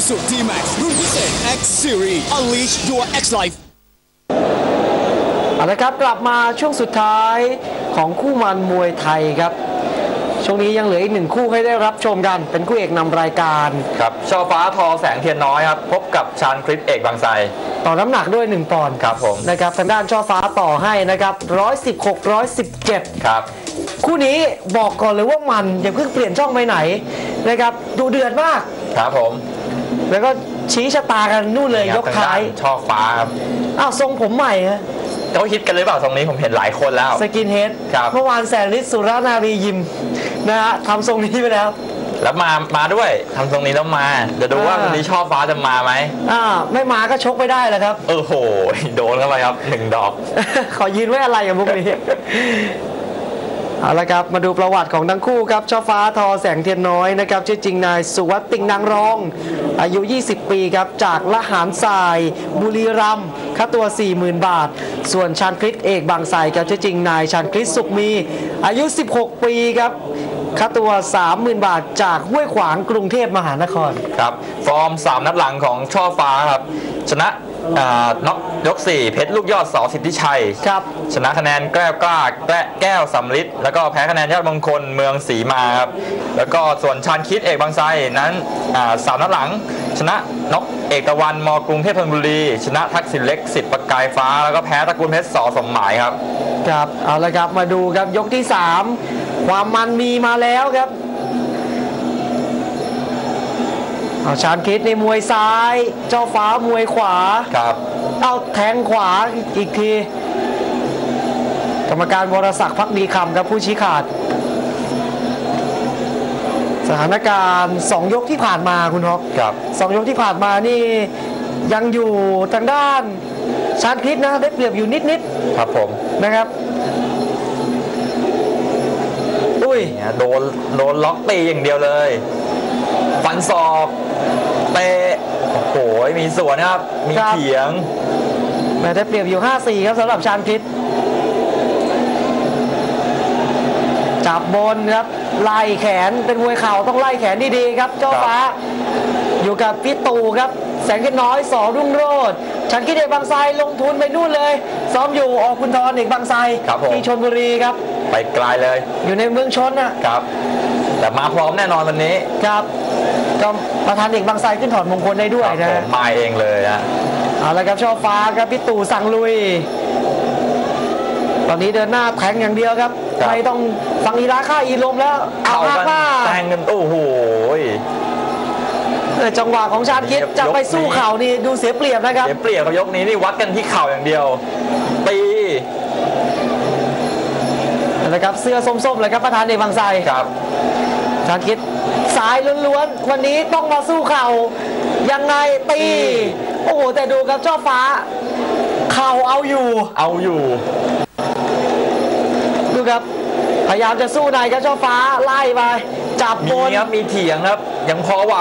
New Isuzu D-Max รุ่นพิเศษ X Series Unleash your X Life เอาละครับกลับมาช่วงสุดท้ายของคู่มันมวยไทยครับ ช่วงนี้ยังเหลืออีกหนึ่งคู่ให้ได้รับชมกัน เป็นคู่เอกนำรายการครับช่อฟ้าทอแสงเทียนน้อยครับ พบกับชานคริสเอกบางไทรต่อน้ำหนักด้วย 1ปอนด์ครับผมนะครับทางด้านช่อฟ้าต่อให้นะครับ 116 117 ครับ คู่นี้บอกก่อนเลยว่ามันอย่าเพิ่งเปลี่ยนช่องไปไหนนะครับดูเดือดมากครับผม แล้วก็ชี้ชะตากันนู่นเลยยกท้ายทงด้นช่อฟ้าครับอ้าวทรงผมใหม่ฮะเขาฮิตกันหรือเปล่าตรงนี้ผมเห็นหลายคนแล้ว สกินเฮดครับเมื่อวานแสนฤทธิ์สุรนารียิมนะฮะทำทรงนี้ไปแล้ว แล้วมามาด้วยทำตรงนี้แล้วมา เดี๋ยวดูว่าอ่าวันนี้ช่อฟ้าจะมาไหมอ่าไม่มาก็ชกไปได้แหละครับ เออโห โดนเข้าไปครับหนึ่งดอก ขอยืนไว้อะไรกับมุกนี้ เอาละครับมาดูประวัติของทั้งคู่ครับช่อฟ้าทอแสงเทียนน้อยนะครับชื่อจริงนายสุวัตติงนางรอง อายุ 20 ปีครับจากละหารทราย บุรีรัมย์ค่าตัว 40,000 บาท ส่วนชานคริสเอกบางไทรครับชื่อจริงนายชานคริสสุขมี อายุ 16 ปีครับค่าตัว 30,000 บาทจากห้วยขวางกรุงเทพมหานครครับฟอร์ม 3 นัดหลังของช่อฟ้าครับชนะ อ่าน็อกยก4เพชรลูกยอดสอสิทธิชัย ครับ ชนะคะแนนแก้วกล้าแก้แก้วสำลิดแล้วก็แพ้คะแนนยอดมงคลเมืองศรีมาครับ แล้วก็ส่วนชานคิดเอกบางไทรนั้นอ่าสามนัดหลัง ชนะนกเอกตะวันมกรุงเทพธนบุรี ชนะทักษิณเล็กสิทธิ์ประกายฟ้า แล้วก็แพ้ตระกูลเพชรสอสมหมายครับ ครับ เอาละครับ มาดูครับยกที่ 3 ความมันมีมาแล้วครับ เอาชานคิดในมวยซ้าย เจ้าฟ้ามวยขวาครับเอาแทงขวาอีกทีกรรมการวรศักดิ์พักดีคำครับผู้ชี้ขาด สถานการณ์สองยกที่ผ่านมาคุณฮอกครับสองยกที่ผ่านมานี่ยังอยู่ทางด้านชานคิดนะได้เปรียบอยู่นิดๆครับผมนะครับ อุ้ยเนี่ยโดนโดนล็อกตีอย่างเดียวเลย ฟันศอกเตะโอ้โหมีสวนนะครับ มีครับ เถียงแม้ได้เปรียบอยู่ 5-4 ครับสำหรับชานพิษจับบนครับ ไล่แขนเป็นมวยเข่าต้องไล่แขนดีๆครับ เจ้าครับ ฟ้า อยู่กับพี่ตู่ครับ แสงกินน้อยสอรุ่งโรจน์ชันคิดเอกบางไทรลงทุนไปนู่นเลย ซ้อมอยู่ออกคุณทรเอกบางไทรครับผม ที่ชนบุรีครับ ไปไกลเลยอยู่ในเมืองชนน่ะ ครับ แต่มาพร้อมแน่นอนวันนี้ ครับ ก็ประธานเอกบางไทรขึ้นถอดมงคลได้ด้วยครับนะผมมาเองเลยนะเอาละครับช่อฟ้าครับพี่ตู่สั่งลุย ตอนนี้เดินหน้าแทงอย่างเดียวครับครับไม่ต้องฟังอีราค่าอีลมแล้วเอาเข้าหักกันมาแทงกันโอ้โหเออจังหวะของชาติคิดยกจะไปสู้นี้เข่านี่ดูเสียเปรียบนะครับเดี๋ยวเปรียบกับยกนี้นี่วัดกันที่เข่าอย่างเดียวตีนะครับเสื้อส้มๆเลยครับประธานเอกบางไทรครับ ชาติคิดสายล้วนๆ วันนี้ต้องมาสู้เข่ายังไงตี โอ้โห แต่ดูครับช่อฟ้า เข่าเอาอยู่ เอาอยู่ ดูครับ พยายามจะสู้ในครับช่อฟ้าไล่ไปจับมีบนครับมีเถียงครับ ยังพอไหว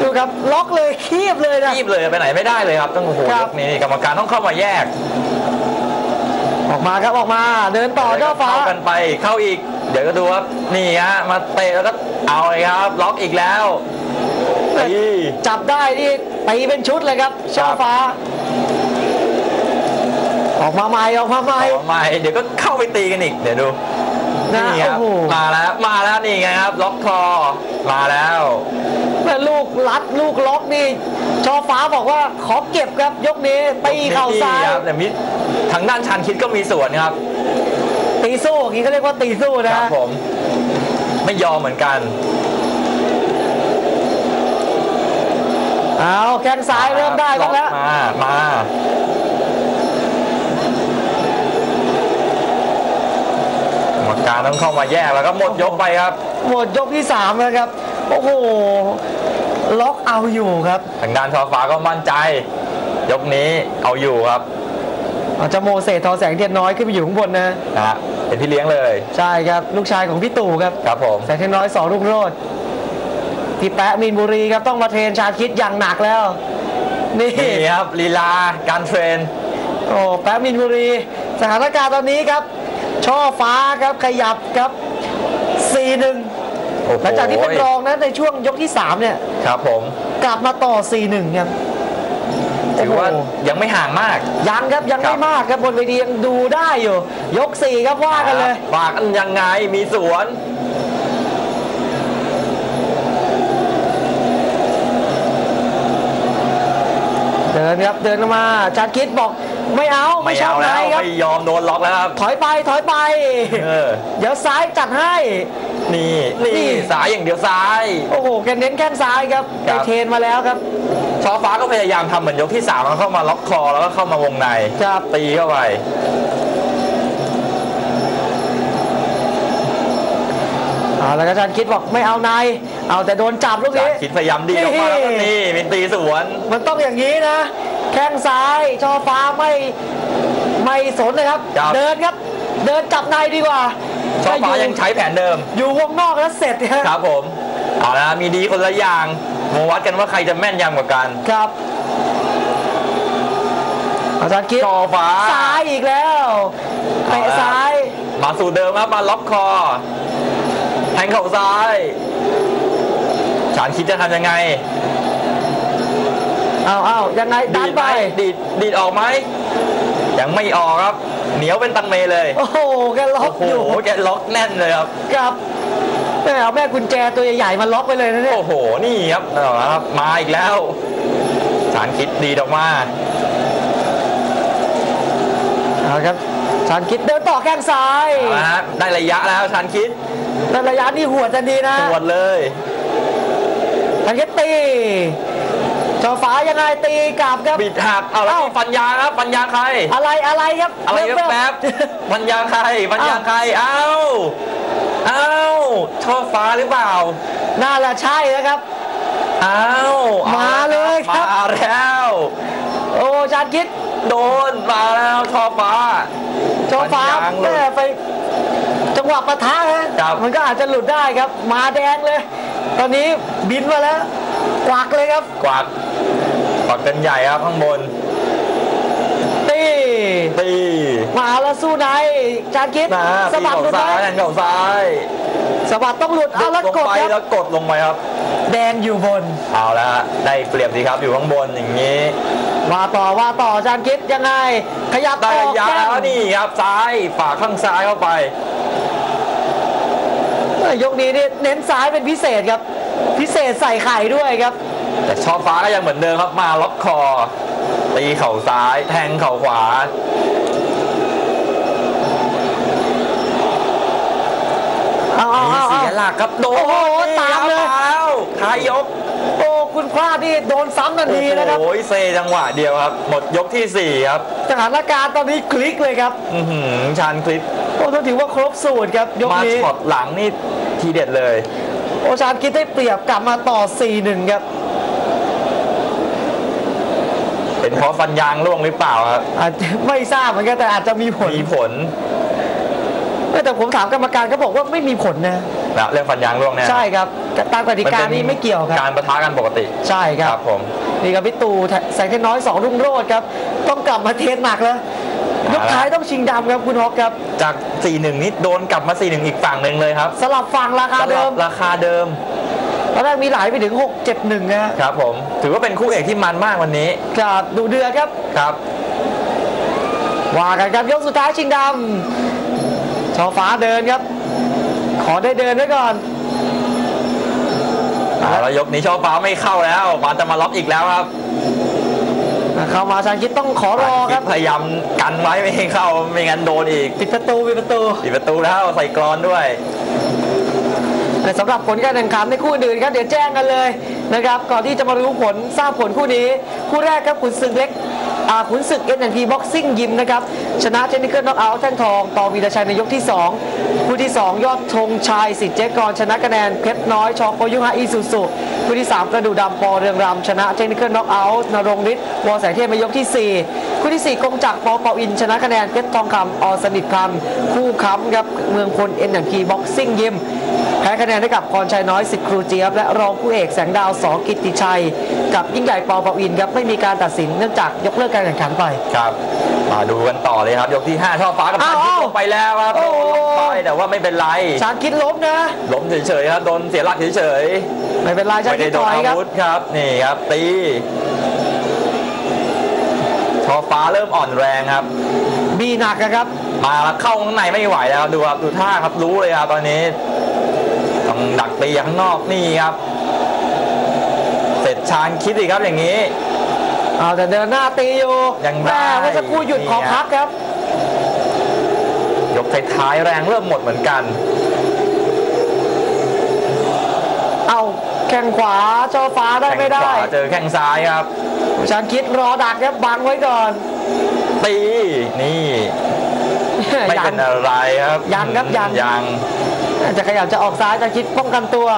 ดูครับล็อกเลยคีบเลยนะรีบเลยไปไหนไม่ได้เลยครับต้องโอ้โหครัยบกนี้กรรมการต้องเข้ามาแยก ออกมาครับออกมา เดินต่อเจ้าฟ้าเข้ากันไปเข้าอีก เดี๋ยวก็ดูครับนี่ฮะมาเตะแล้วก็เอาเลยครับ ล็อกอีกแล้วตีจับได้นี่ตีเป็นชุดเลยครับช่อฟ้า ออกมาใหม่ออกมาใหม่ต่อมาเดี๋ยวก็เข้าไปตีกันอีก เดี๋ยวดูนะนี่ครับโอ้โหมาแล้วมาแล้วนี่ไงครับ ล็อกคอมาแล้วแม่ลูกรัดลูกล็อกนี่ช่อฟ้าบอกว่าขอเก็บครับยกนี้ตีเข่าซ้ายนี่ครับแต่มิทางด้านชันคิดก็มีส่วนครับ ตีสู้อย่างนี้เขาเรียกว่าตีสู้คนะรับผม ไม่ยอมเหมือนกัน เอาแข้งซ้ายเริ่มได้บ้างแล้วล็อกมา มา กรรมการต้องเข้ามาแยกแล้วก็หมดยกไปครับ หมดยกที่สามแล้วครับ โอ้โห ล็อกเอาอยู่ครับ ทางด้านชอฟ้าก็มั่นใจ ยกนี้เอาอยู่ครับ อาจจะโมเสสทอแสงเทียนน้อยขึ้นไปอยู่ข้างบนนะนะฮะเป็นพี่เลี้ยงเลย ใช่ครับ ลูกชายของพี่ตู่ครับครับผมแสงเทียนน้อยสอรุ่งโรจน์พี่แปะมีนบุรีครับต้องมาเทรนชาคิดอย่างหนักแล้ว นี่นี่ครับลีลาการเทรนโอ้แปะมีนบุรี สถานการณ์ตอนนี้ครับ ช่อฟ้าครับขยับครับ4-1โอ้โหหลังจากที่เป็นรองนะในช่วงยกที่ 3 เนี่ย ครับผม กลับมาต่อ 4-1 ครับ ถือว่าโโหยังไม่ห่างมาก ยังครับยังครัไม่บมากครับบนเวทียังดูได้อยู่ ยก4ครับว่ากันเลยว่ากันยังไงมีสวนเดินครับเดินเข้ามาชาญคิดบอกไม่เอาไม่ชอเอาบไหนแล้วครับไม่ยอมโดนล็อกแล้วครับถอยไปถอยไปเออเดี๋ยวซ้ายจัดให้ นี่นี่นี่สายอย่างเดียวซ้าย โอ้โหแกเน้นแข้งซ้ายครับครัไปบเทรนมาแล้วครับชอฟ้าก็พยายามทำเหมือนยกที่3แล้วเข้ามาล็อกคอแล้วก็เข้ามาวงในครับ ตีเข้าไปเอาแล้วก็ชาญคิดบอกไม่เอาในเอาแต่โดนจับลูกจานี้กคิดพยายามดีออกมาแล้วก็นี่มีตีสวน มันต้องอย่างนี้นะ แข้งซ้ายชอฟ้าไม่ไม่สนเลยครับ ครับ เดินครับ เดินจับในดีกว่า ชอฟ้าถ้ยังใช้แผนเดิม อยู่วงนอกแล้วเสร็จครับครับผมเอาละมีดีคนละอย่างมาวัดกันว่าใครจะแม่นยำกว่ากันครับ อาจารย์คิดชอฟ้าซ้ายอีกแล้วเตะเอาละซ้าย มาสู่เดิมครับมาล็อกคอแทงเข่าซ้ายฉานคิดจะทำยังไงเอาเอายังไงดัดีนดไปไหมดีดดีดออกไหม ยังไม่ออกครับ เหนียวเป็นตังเมเลย โอ้โหแกล็อโอ้กโหอยู่แกล็อกแน่นเลยครับครับแม่เอาแม่กุญแจตัวใหญ่ๆมาล็อกไปเลยนะเนี่ยโอ้โหนี่ครับเอาละครับมาอีกแล้วฉานคิดดีดออกมาเอาครับชานคิดเดินต่อแข้งซ้ายเอาละฮะได้ระยะแล้วฉานคิดในระยะนี้หัวทันทีนะตรวจเลยชานคิดตี จอฟ้ายังไงตีกลับครับบิดหักเอาแล้วเอ้านี่ฟันยางครับฟันยางใคร อะไรอะไรครับอะไรครับเมแป๊บฟันยางใครฟันยางใครเอ้าเอ้าช่อฟ้าหรือเปล่า น่าละใช่นะครับอ้าวมาเลยครับมาแล้ว โอ้ชานคิดโดนมาแล้วช่อฟ้าจอฟ้าฟันยางหลุดแม่ไปจังหวะปะทะฮะครับมันก็อาจจะหลุดได้ครับ มาแดงเลย ตอนนี้บินมาแล้ว กวักเลยครับ กวาดกวาดกันใหญ่ครับข้างบน ตีตี มาแล้วสู้ในจานคิดนะสะตีบัดเข่าหลุดไหมซ้ายแทงเข่าซ้ายสะบัดต้องหลุดเอาแล้วลงกดไปคแล้รับวกดลงไปครับ แดงอยู่บน เอาละฮะได้เปรียบดีครับอยู่ข้างบนอย่างนี้ว่าต่อว่าต่อจานคิดยังไง ขยับได้ออระกยะแข้งแล้วนี่ครับซ้ายฝากข้างซ้ายเข้าไปเอ้ยยกนี้นี่เน้นซ้ายเป็นพิเศษครับ พิเศษใส่ไข่ด้วยครับ แต่ช่อฟ้าก็ยังเหมือนเดิมครับมาล็อกคอ ตีเข่าซ้าย แทงเข่าขวาเอาเอามีเอาเสีเอายหลักครับโดนโอ้โหตามเลยมาแล้วท้ายยกโอ้คุณพลาดนี่โดนซ้ำทันทีนะครับโอ้โหเซจังหวะเดียวครับ หมดยกที่ 4 ครับสถานการณ์ตอนนี้คลิกเลยครับอือหือชานคลิปโอ้ต้องถือว่าครบสูตรครับยกมานี้ช็อตหลังนี่ทีเด็ดเลย โอชานคิดได้เปรียบกลับมาต่อ 4-1 ครับ เป็นเพราะฟันยางร่วงหรือเปล่าครับอาจจะไม่ทราบเหมือนกันแต่อาจจะมีผลมีผลแต่ผมถามกรรมการก็บอกว่าไม่มีผลนะนะเรื่องฟันยางร่วงเนี่ยใช่ครับตามกติกานี้ไม่เกี่ยวครับการประทะกันปกติ ใช่คครัรับบผมนี่ครับพี่ตู่แสงเทนน้อยสองรุ่งโรจน์ครับ ต้องกลับมาเทสหนักแล้วยกท้ายต้องชิงดำครับคุณฮอกครับ จาก 4-1 นี่โดนกลับมา 4-1 อีกฝั่งหนึ่งเลยครับสลับฝั่งราคาสำหเดิรับมราคาเดิมตอนแรกมีหลายไปถึง 6 7 1นะฮะครับผม ถือว่าเป็นคู่เอกที่มันมากวันนี้ครับดูเดือดครับ ครับ ว่ากันครับยกสุดท้ายชิงดำชอฟ้าเดินครับ ขอได้เดินไว้ก่อนเอาแล้วยกนี้ช่อฟ้าไม่เข้าแล้วมาจะมาล็อกอีกแล้วครับ เข้ามาชานคิดต้องขอรอครับพยายามกันไว้ไม่ให้เข้าไม่งั้นโดนอีกปิดประตูปิดประตูปิดประตูแล้วใส่กรอนด้วยแต่สำหรับผลการแข่งขันในคู่อื่นครับเดี๋ยวแจ้งกันเลยนะครับ ก่อนที่จะมารู้ผลทราบผลคู่นี้ คู่แรกครับขุนศึกเล็กอ่าขุนศึกเอ็นพีบ็อกซิ่งยิมนะครับ ชนะเทคนิคเกิลน็อกเอาท์แท่งทองต่อวีรชัยในยกที่ 2 คู่ที่ 2 ยอดธงชัยสิทธิ์เจ๊กรชนะคะแนนเพชรน้อยชอโกยุฮะอีซูซุคู่ที่ 3 กระดูดำปอเรืองรำชนะเทคนิคเกิลน็อกเอาท์นรงฤทธิ์วอแสงเทพในยกที่ 4 คู่ที่ 4 กงจักรปอปาอินชนะคะแนนเพชรทองคำอสนิทพันธ์คู่ค้ำครับเมืองพลเอ็นพีบ็อกซิ่งยิมแพ้คะแนนให้กับพรชัยน้อยสิทธิ์ครูเจี๊ยบและรองผู้เอกแสงดาวสอกิตติชัย กับยิ่งใหญ่ปอปาอินครับไม่มีการตัดสินเนื่องจากยกเลิกการแข่งขันไปครับ มาดูกันต่อเลยครับ ยกที่ 5 ช่อฟ้ากับอ้าพัวนยิงอ้าวลงไปแล้วครับโอ้โดนล็อกไปแต่ว่าไม่เป็นไรชานคิดล้มนะ ล้มเฉยๆครับโดนเสียหลักเฉยไม่เป็นไรชาไม่คิได้ดโดถนอยอาครับวุธครับนี่ครับ ตีชอฟ้าเริ่มอ่อนแรงครับบีหนักอะครับ มาแล้วเข้าข้างในไม่ไหวแล้วครับดูครับดูท่าครับรู้เลยครับตอนนี้ต้องดักตีข้างนอกนี่ครับ เสร็จชานคิดอีกครับอย่างนี้ เอาแต่เดินหน้าตีอยู่ยังได้ แม่เมื่อสักครู่หยุดนี่ขอฮะพักครับ ยกท้ายๆแรงเริ่มหมดเหมือนกัน เอาแข้งขวาเจ้าฟ้าได้แข้งไม่ขได้วาเจอแข้งซ้ายครับ ชานคิดรอดักครับบังไว้ก่อน ตีนี่ ไม่ยัเป็นอะไรครับยังครับยัง ยัง จะขยับจะออกซ้ายชานคิดป้องกันตัว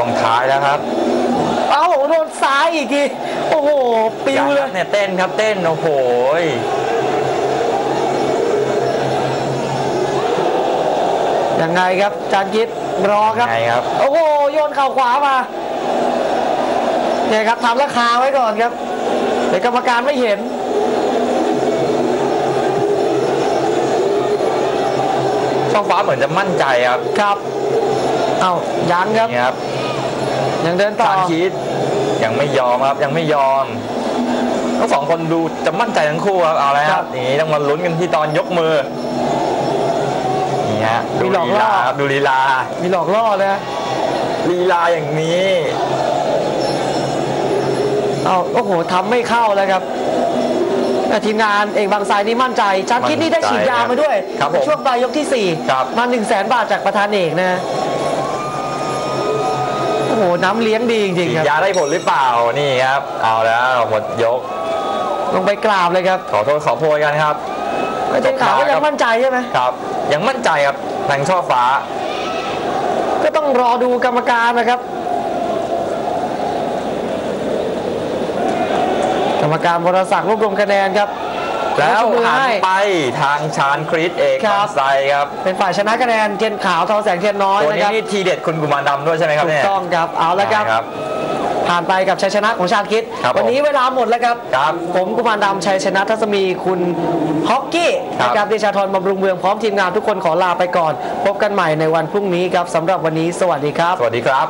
ช่วงท้ายแล้วครับเอาโดนซ้ายอีกทีโอ้โหปิวยังเลครัยบเนี่ยเต้นครับเต้นโอ้โหยังไงครับจานคิดรอครับไงครับ โอ้โหโยนเข่าขวามาเนี่ยครับทำราคาไว้ก่อนครับเดี๋ยวกรรมการไม่เห็นช่องฟ้าเหมือนจะมั่นใจครับ ครับ เอายังครับนี่ครับ ยังเดินต่อชานคิดยังไม่ยอมครับยังไม่ยอมทั้งสองคนดูจะมั่นใจทั้งคู่ครับเอาแล้วครับอย่างนี้ต้องมาลุ้นกันที่ตอนยกมือนี่ฮะดูลีลาครับดูลีลามีหลอกล่อเลยนะลีลาอย่างนี้เอาโอ้โหทำไม่เข้าแล้วครับแต่ทีมงานเอกบางไซนี่มั่นใจจานคิดนี่ได้ฉีดยามาด้วยครับผมช่วงปลายยกที่สี่ครับ มา1 0 0 0 0แสนบาทจากประธานเอกนะ โอ้โหน้ำเลี้ยงดีจริงฉีๆดครับยาได้ผลหรือเปล่านี่ครับ เอาแล้วหมดยก ลงไปกราบเลยครับขอโทษขอโพยกันครับอาจารย์ขาวก็ยังมั่นใจใช่ไหมครับ ยังมั่นใจครับแทงช่อฟ้า ก็ต้องรอดูกรรมการนะครับ กรรมการบรศักดิ์รวบรวมคะแนนครับ แล้วยกมือหันให้ไปทางชานคริสเอกครับบางไซครับ เป็นฝ่ายชนะคะแนนเทียนขาวทองแสงเทียนน้อยตัวนะนี้ครับนี่ทีเด็ดคุณกุมารดำด้วยใช่ไหมครับถูเนี่กยต้องครับเอาละครับใช่ครับผ่านไปกับชัยชนะของชาติคิดครับวันนี้เวลาหมดแล้วครับครับ ผมกุมารดำชัยชนะทัศมีคุณฮอกกี้ครับนะครับเดชาธรบำรุงเมืองพร้อมทีมงานทุกคนขอลาไปก่อน พบกันใหม่ในวันพรุ่งนี้ครับสำหรับวันนี้สวัสดีครับ สวัสดีครับ